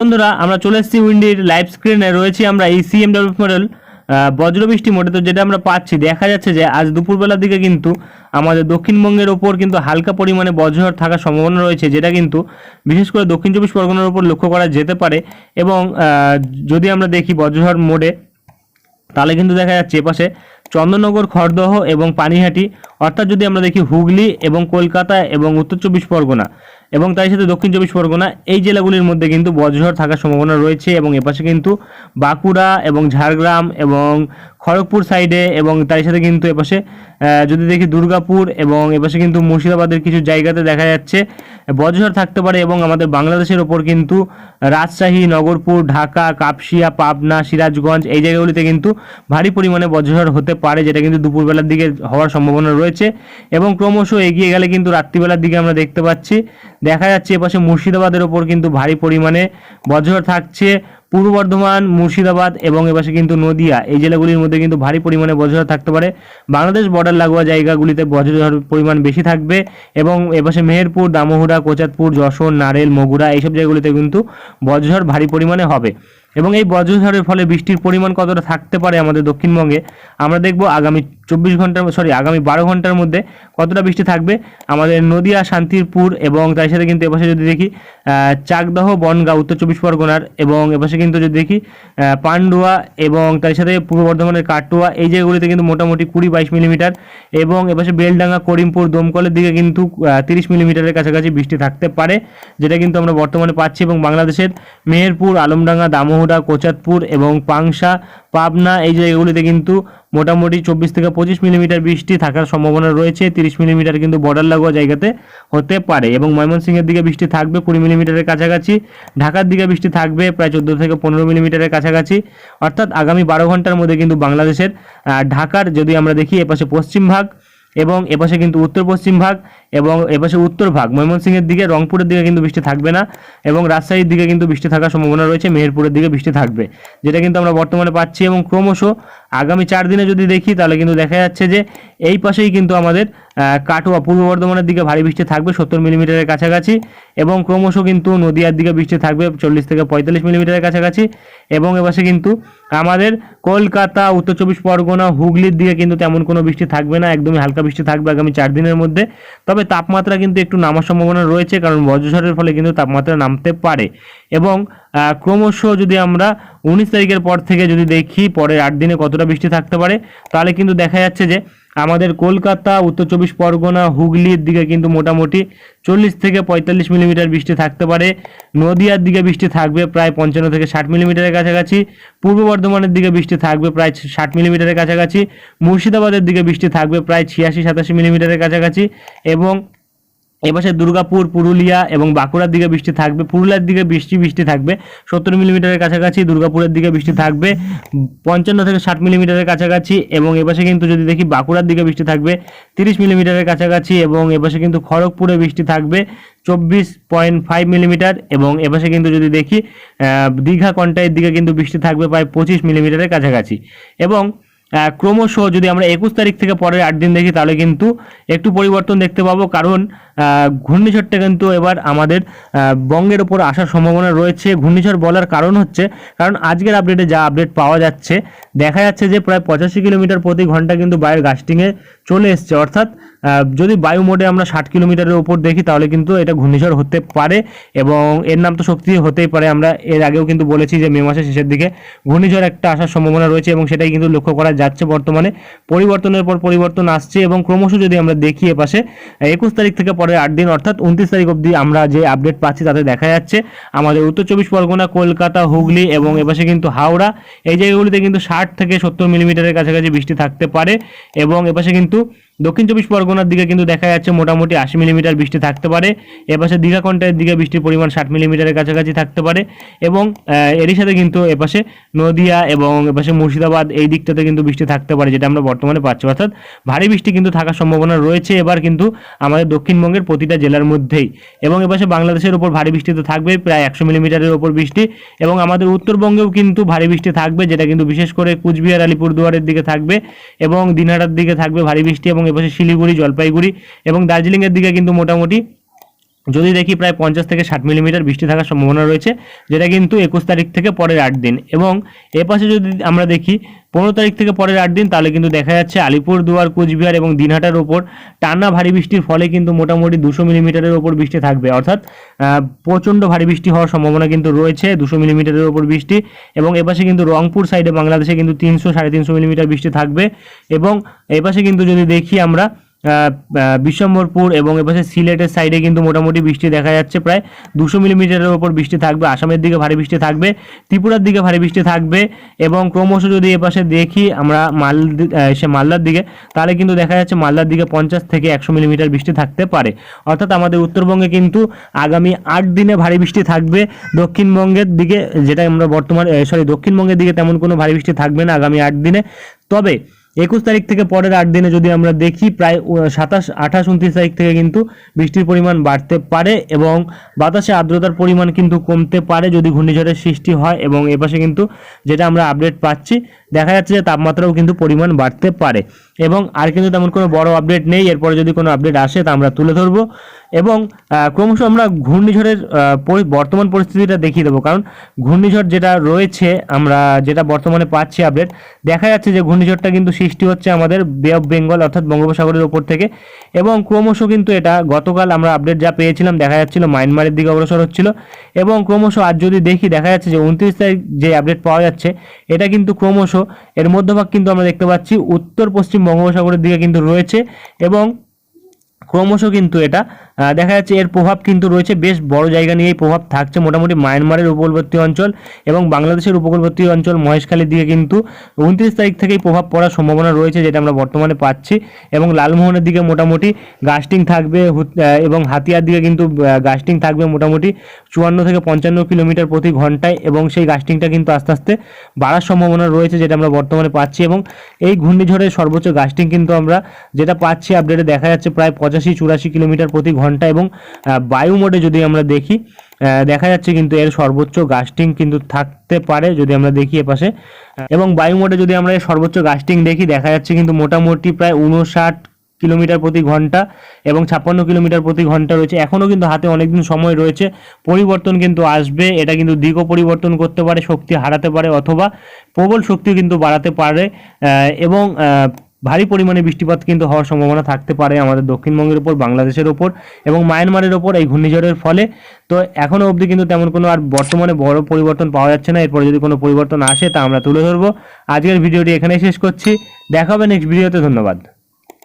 বন্ধুরা, আমরা চলে এসেছি উইন্ডির লাইভ স্ক্রিনে রয়েছি আমরা এই সিএমডব্লিউ মডেল বজ্রবৃষ্টি মোডে। তো যেটা আমরা পাচ্ছি, দেখা যাচ্ছে যে আজ দুপুরবেলার দিকে কিন্তু আমাদের দক্ষিণবঙ্গের ওপর কিন্তু হালকা পরিমাণে বজ্রঝড় থাকার সম্ভাবনা রয়েছে, যেটা কিন্তু বিশেষ করে দক্ষিণ চব্বিশ পরগনার উপর লক্ষ্য করা যেতে পারে। এবং যদি আমরা দেখি বজ্রঝড় মোডে, তাহলে কিন্তু দেখা যাচ্ছে এপাশে চন্দননগর, খড়দহ এবং পানিহাটি, অর্থাৎ যদি আমরা দেখি হুগলি এবং কলকাতা এবং উত্তর চব্বিশ পরগনা। এবং তার সাথে দক্ষিণ চব্বিশ পরগনা, এই জেলাগুলির মধ্যে কিন্তু বজ্রঝড় থাকার সম্ভাবনা রয়েছে এবং এপাশে কিন্তু বাঁকুড়া এবং ঝাড়গ্রাম এবং খড়গপুর সাইডে এবং তার সাথে কিন্তু এপাশে যদি দেখি দুর্গাপুর এবং এপাশে কিন্তু মুর্শিদাবাদের কিছু জায়গাতে দেখা যাচ্ছে, বজ্রঝড় থাকতে পারে এবং আমাদের বাংলাদেশের ওপর কিন্তু রাজশাহী, নগরপুর, ঢাকা, কাপসিয়া, পাবনা, সিরাজগঞ্জ এই জায়গাগুলিতে কিন্তু ভারী পরিমাণে বজ্রঝড় হতে পারে, যেটা কিন্তু দুপুরবেলার দিকে হওয়ার সম্ভাবনা রয়েছে এবং ক্রমশ এগিয়ে গেলে কিন্তু রাত্রিবেলার দিকে আমরা দেখতে পাচ্ছি দেখা যাচ্ছে এপাশে মুর্শিদাবাদের ওপর কিন্তু ভারী পরিমাণে বজ্রঝড় থাকছে। পূর্ব বর্ধমান, মুর্শিদাবাদ এবং এপাশে কিন্তু নদিয়া, এই জেলাগুলির মধ্যে কিন্তু ভারী পরিমাণে বজ্রঝড় থাকতে পারে। বাংলাদেশ বর্ডার লাগোয়া জায়গাগুলিতে বজ্রঝড় পরিমাণ বেশি থাকবে এবং এপাশে মেহেরপুর, দামোহরা, কোচাতপুর, যশোর, নারেল, মগুরা এইসব জায়গাগুলিতে কিন্তু বজ্রঝড় ভারী পরিমাণে হবে। এবং এই বজ্রঝড়ের ফলে বৃষ্টির পরিমাণ কতটা থাকতে পারে আমাদের দক্ষিণবঙ্গে, আমরা দেখব আগামী চব্বিশ ঘণ্টার সরি আগামী বারো ঘণ্টার মধ্যে কতটা বৃষ্টি থাকবে? আমাদের নদিয়া, শান্তিরপুর এবং তার সাথে কিন্তু এপাশে যদি দেখি চাকদহ, বনগাঁ, উত্তর চব্বিশ পরগনার এবং এপাশে কিন্তু যদি দেখি পান্ডুয়া এবং তার সাথে পূর্ব বর্ধমানের কাটুয়া, এই জায়গাগুলিতে কিন্তু মোটামুটি কুড়ি বাইশ মিলিমিটার এবং এপাশে বেলডাঙ্গা, করিমপুর, দমকলের দিকে কিন্তু তিরিশ মিলিমিটারের কাছাকাছি বৃষ্টি থাকতে পারে, যেটা কিন্তু আমরা বর্তমানে পাচ্ছি এবং বাংলাদেশের মেহেরপুর, আলমডাঙ্গা, দামোহরা কোচাতপুর এবং পাংশা, পাবনা, এই জায়গাগুলিতে কিন্তু মোটামুটি চব্বিশ থেকে পঁচিশ মিলিমিটার বৃষ্টি থাকার সম্ভাবনা রয়েছে। তিরিশ মিলিমিটার কিন্তু বর্ডার লাগোয়া জায়গাতে হতে পারে এবং ময়মনসিংহের দিকে বৃষ্টি থাকবে কুড়ি মিলিমিটারের কাছাকাছি। ঢাকার দিকে বৃষ্টি থাকবে প্রায় চোদ্দ থেকে পনেরো মিলিমিটারের কাছাকাছি। অর্থাৎ আগামী বারো ঘণ্টার মধ্যে কিন্তু বাংলাদেশের ঢাকার যদি আমরা দেখি এপাশে পশ্চিম ভাগ এবং এপাশে কিন্তু উত্তর পশ্চিম ভাগ এবং এপাশে উত্তর ভাগ, ময়মনসিংহের দিকে, রংপুরের দিকে কিন্তু বৃষ্টি থাকবে না এবং রাজশাহীর দিকে কিন্তু বৃষ্টি থাকার সম্ভাবনা রয়েছে, মেহেরপুরের দিকে বৃষ্টি থাকবে। যেটা কিন্তু আমরা বর্তমানে পাচ্ছি এবং ক্রমশ আগামী চার দিনে যদি দেখি, তাহলে কিন্তু দেখা যাচ্ছে যে এই পাশেই কিন্তু আমাদের কাটোয়া পূর্ব বর্ধমানের দিকে ভারী বৃষ্টি থাকবে সত্তর মিলিমিটারের কাছাকাছি এবং ক্রমশ কিন্তু নদিয়ার দিকে বৃষ্টি থাকবে চল্লিশ থেকে পঁয়তাল্লিশ মিলিমিটারের কাছাকাছি এবং এপাশে কিন্তু আমাদের কলকাতা, উত্তর চব্বিশ পরগনা, হুগলির দিকে কিন্তু তেমন কোনো বৃষ্টি থাকবে না, একদমই হালকা বৃষ্টি থাকবে আগামী চার দিনের মধ্যে। তবে তাপমাত্রা কিন্তু একটু নামার সম্ভাবনা রয়েছে, কারণ বজ্রঝড়ের ফলে কিন্তু তাপমাত্রা নামতে পারে এবং ক্রমশ যদি আমরা উনিশ তারিখের পর থেকে যদি দেখি পরের আট দিনে কতটা বৃষ্টি থাকতে পারে, তাহলে কিন্তু দেখা যাচ্ছে যে আমাদের কলকাতা, উত্তর চব্বিশ পরগনা, হুগলির দিকে কিন্তু মোটামুটি চল্লিশ থেকে পঁয়তাল্লিশ মিলিমিটার বৃষ্টি থাকতে পারে, নদিয়ার দিকে বৃষ্টি থাকবে প্রায় পঞ্চান্ন থেকে ষাট মিলিমিটারের কাছাকাছি, পূর্ব বর্ধমানের দিকে বৃষ্টি থাকবে প্রায় ষাট মিলিমিটারের কাছাকাছি, মুর্শিদাবাদের দিকে বৃষ্টি থাকবে প্রায় ছিয়াশি সাতাশি মিলিমিটারের কাছাকাছি এবং এপাশে দুর্গাপুর, পুরুলিয়া এবং বাঁকুড়ার দিকে বৃষ্টি থাকবে। পুরুলিয়ার দিকে বৃষ্টি বৃষ্টি থাকবে। সত্তর মিলিমিটারের কাছাকাছি দুর্গাপুরের দিকে বৃষ্টি থাকবে। পঞ্চান্ন থেকে ষাট মিলিমিটারের কাছাকাছি এবং এপাশে কিন্তু যদি দেখি বাঁকুড়ার দিকে বৃষ্টি থাকবে, তিরিশ মিলিমিটারের কাছাকাছি এবং এপাশে কিন্তু খড়গপুরে বৃষ্টি থাকবে, চব্বিশ পয়েন্ট ফাইভ মিলিমিটার এবং এপাশে কিন্তু যদি দেখি দীঘা কন্টাইয়ের দিকে কিন্তু বৃষ্টি থাকবে প্রায় পঁচিশ মিলিমিটারের কাছাকাছি। এবং ক্রমশ যদি আমরা একুশ তারিখ থেকে পরের আট দিন দেখি, তাহলে কিন্তু একটু পরিবর্তন দেখতে পাবো। কারণ ঘূর্ণিঝড়টা কিন্তু এবার আমাদের বঙ্গের ওপর আসার সম্ভাবনা রয়েছে। ঘূর্ণিঝড় বলার কারণ হচ্ছে, কারণ আজকের আপডেটে যা আপডেট পাওয়া যাচ্ছে, দেখা যাচ্ছে যে প্রায় পঁচাশি কিলোমিটার প্রতি ঘণ্টা কিন্তু বায়ুর গাস্টিংয়ে চলে এসছে। অর্থাৎ যদি বায়ু মোডে আমরা ষাট কিলোমিটারের উপর দেখি, তাহলে কিন্তু এটা ঘূর্ণিঝড় হতে পারে এবং এর নাম তো শক্তি হতেই পারে। আমরা এর আগেও কিন্তু বলেছি যে মে মাসের শেষের দিকে ঘূর্ণিঝড় একটা আসার সম্ভাবনা রয়েছে এবং সেটাই কিন্তু লক্ষ্য করা যাচ্ছে বর্তমানে। পরিবর্তনের পর পরিবর্তন আসছে এবং ক্রমশ যদি আমরা দেখি এপাশে একুশ তারিখ থেকে পরে আট দিন, অর্থাৎ উনত্রিশ তারিখ অবধি আমরা যে আপডেট পাচ্ছি তাতে দেখা যাচ্ছে, আমাদের উত্তর চব্বিশ পরগনা, কলকাতা, হুগলি এবং এপাশে কিন্তু হাওড়া, এই জায়গাগুলিতে কিন্তু ষাট থেকে সত্তর মিলিমিটারের কাছাকাছি বৃষ্টি থাকতে পারে এবং এপাশে কিন্তু দক্ষিণ চব্বিশ পরগনার দিকে কিন্তু দেখা যাচ্ছে মোটামুটি আশি মিলিমিটার বৃষ্টি থাকতে পারে। এপাশে দীঘা দীঘাকণ্ঠের দিকে বৃষ্টির পরিমাণ ষাট মিলিমিটারের কাছাকাছি থাকতে পারে এবং এরই সাথে কিন্তু এপাশে নদিয়া এবং এপাশে মুর্শিদাবাদ এই দিকটাতে কিন্তু বৃষ্টি থাকতে পারে, যেটা আমরা বর্তমানে পাচ্ছি। অর্থাৎ ভারী বৃষ্টি কিন্তু থাকার সম্ভাবনা রয়েছে এবার কিন্তু আমাদের দক্ষিণবঙ্গের প্রতিটা জেলার মধ্যেই। এবং এপাশে বাংলাদেশের উপর ভারী বৃষ্টি তো থাকবে, প্রায় একশো মিলিমিটারের উপর বৃষ্টি এবং আমাদের উত্তরবঙ্গেও কিন্তু ভারী বৃষ্টি থাকবে, যেটা কিন্তু বিশেষ করে কুচবিহার, আলিপুরদুয়ারের দিকে থাকবে এবং দিনহাটার দিকে থাকবে ভারী বৃষ্টি এবং এপাশে শিলিগুড়ি জলপাইগুড়ি এবং দার্জিলিংয়ের দিকে কিন্তু মোটামুটি যদি দেখি প্রায় পঞ্চাশ থেকে ষাট মিলিমিটার বৃষ্টি থাকার সম্ভাবনা রয়েছে, যেটা কিন্তু একুশ তারিখ থেকে পরের আট দিন। এবং এ পাশে যদি আমরা দেখি, পনেরো তারিখ থেকে পরের আট দিন, তাহলে কিন্তু দেখা যাচ্ছে আলিপুরদুয়ার, কোচবিহার এবং দিনহাটার ওপর টানা ভারী বৃষ্টির ফলে কিন্তু মোটামুটি দুশো মিলিমিটারের ওপর বৃষ্টি থাকবে। অর্থাৎ প্রচণ্ড ভারী বৃষ্টি হওয়ার সম্ভাবনা কিন্তু রয়েছে দুশো মিলিমিটারের ওপর বৃষ্টি। এবং এপাশে কিন্তু রংপুর সাইডে বাংলাদেশে কিন্তু তিনশো সাড়ে তিনশো মিলিমিটার বৃষ্টি থাকবে। এবং এপাশে কিন্তু যদি দেখি আমরা বিশ্বম্বরপুর এবং এপাশে সিলেটের সাইডে কিন্তু মোটামুটি বৃষ্টি দেখা যাচ্ছে। প্রায় দুশো মিলিমিটারের ওপর বৃষ্টি থাকবে, আসামের দিকে ভারী বৃষ্টি থাকবে, ত্রিপুরার দিকে ভারী বৃষ্টি থাকবে এবং ক্রমশ যদি এপাশে দেখি আমরা মাল সে মালদার দিকে, তাহলে কিন্তু দেখা যাচ্ছে মালদার দিকে পঞ্চাশ থেকে একশো মিলিমিটার বৃষ্টি থাকতে পারে। অর্থাৎ আমাদের উত্তরবঙ্গে কিন্তু আগামী আট দিনে ভারী বৃষ্টি থাকবে। দক্ষিণবঙ্গের দিকে যেটা আমরা বর্তমানে সরি দক্ষিণবঙ্গের দিকে তেমন কোনো ভারী বৃষ্টি থাকবে না আগামী আট দিনে। তবে একুশ তারিখ থেকে পরের আট দিনে যদি আমরা দেখি, প্রায় সাতাশ, আঠাশ, উনত্রিশ তারিখ থেকে কিন্তু বৃষ্টির পরিমাণ বাড়তে পারে এবং বাতাসে আর্দ্রতার পরিমাণ কিন্তু কমতে পারে যদি ঘূর্ণিঝড়ের সৃষ্টি হয় এবং এপাশে কিন্তু যেটা আমরা আপডেট পাচ্ছি দেখা যাচ্ছে যে তাপমাত্রাও কিন্তু পরিমাণ বাড়তে পারে। এবং আর কিন্তু তেমন কোনো বড় আপডেট নেই। এরপরে যদি কোনো আপডেট আসে, তা আমরা তুলে ধরবো। এবং ক্রমশ আমরা ঘূর্ণিঝড়ের বর্তমান পরিস্থিতিটা দেখিয়ে দেবো। কারণ ঘূর্ণিঝড় যেটা রয়েছে, আমরা যেটা বর্তমানে পাচ্ছি আপডেট দেখা যাচ্ছে যে ঘূর্ণিঝড়টা কিন্তু সৃষ্টি হচ্ছে আমাদের বে অফ বেঙ্গল অর্থাৎ বঙ্গোপসাগরের ওপর থেকে। এবং ক্রমশ কিন্তু এটা, গতকাল আমরা আপডেট যা পেয়েছিলাম, দেখা যাচ্ছিল মায়ানমারের দিকে অগ্রসর হচ্ছিল। এবং ক্রমশ আজ যদি দেখি, দেখা যাচ্ছে যে উনত্রিশ তারিখ যে আপডেট পাওয়া যাচ্ছে, এটা কিন্তু ক্রমশ এর মধ্যভাগ কিন্তু আমরা দেখতে পাচ্ছি উত্তর পশ্চিম বঙ্গোপসাগরের দিকে কিন্তু রয়েছে এবং ক্রমশ কিন্তু এটা দেখা যাচ্ছে এর প্রভাব কিন্তু রয়েছে বেশ বড় জায়গা নিয়েই প্রভাব থাকছে মোটামুটি মায়ানমারের উপকূলবর্তী অঞ্চল এবং বাংলাদেশের উপকূলবর্তী অঞ্চল মহেশখালীর দিকে কিন্তু উনত্রিশ তারিখ থেকেই প্রভাব পড়ার সম্ভাবনা রয়েছে যেটা আমরা বর্তমানে পাচ্ছি এবং লালমোহনের দিকে মোটামুটি গাস্টিং থাকবে এবং হাতিয়ার দিকে কিন্তু গাস্টিং থাকবে মোটামুটি চুয়ান্ন থেকে পঞ্চান্ন কিলোমিটার প্রতি ঘন্টায় এবং সেই গাস্টিংটা কিন্তু আস্তে আস্তে বাড়ার সম্ভাবনা রয়েছে যেটা আমরা বর্তমানে পাচ্ছি এবং এই ঘূর্ণিঝড়ের সর্বোচ্চ গাস্টিং কিন্তু আমরা যেটা পাচ্ছি আপডেটে দেখা যাচ্ছে প্রায় পঁচাশি, চুরাশি কিলোমিটার প্রতি ঘণ্টা এবং আহ, বায়ু মোডে যদি আমরা দেখি দেখা যাচ্ছে কিন্তু এর সর্বোচ্চ গাস্টিং কিন্তু থাকতে পারে যদি আমরা দেখি এপাশে এবং বায়ু মোডে যদি আমরা এর সর্বোচ্চ গাস্টিং দেখি দেখা যাচ্ছে কিন্তু মোটামুটি প্রায় উনষাট কিলোমিটার প্রতি ঘণ্টা এবং ছাপ্পান্ন কিলোমিটার প্রতি ঘণ্টা রয়েছে। এখনও কিন্তু হাতে অনেকদিন সময় রয়েছে। পরিবর্তন কিন্তু আসবে এটা কিন্তু দিকও পরিবর্তন করতে পারে শক্তি হারাতে পারে অথবা প্রবল শক্তি কিন্তু বাড়াতে পারে। এবং ভারী পরিমাণে বৃষ্টিপাত কিন্তু হওয়ার সম্ভাবনা থাকতে পারে আমাদের দক্ষিণবঙ্গের ওপর বাংলাদেশের ওপর এবং মায়ানমারের ওপর এই ঘূর্ণিঝড়ের ফলে। তো এখনও অবধি কিন্তু তেমন কোনো আর বর্তমানে বড় পরিবর্তন পাওয়া যাচ্ছে না। এরপরে যদি কোনো পরিবর্তন আসে তা আমরা তুলে ধরবো। আজকের ভিডিওটি এখানেই শেষ করছি। দেখা হবে নেক্সট ভিডিওতে ধন্যবাদ।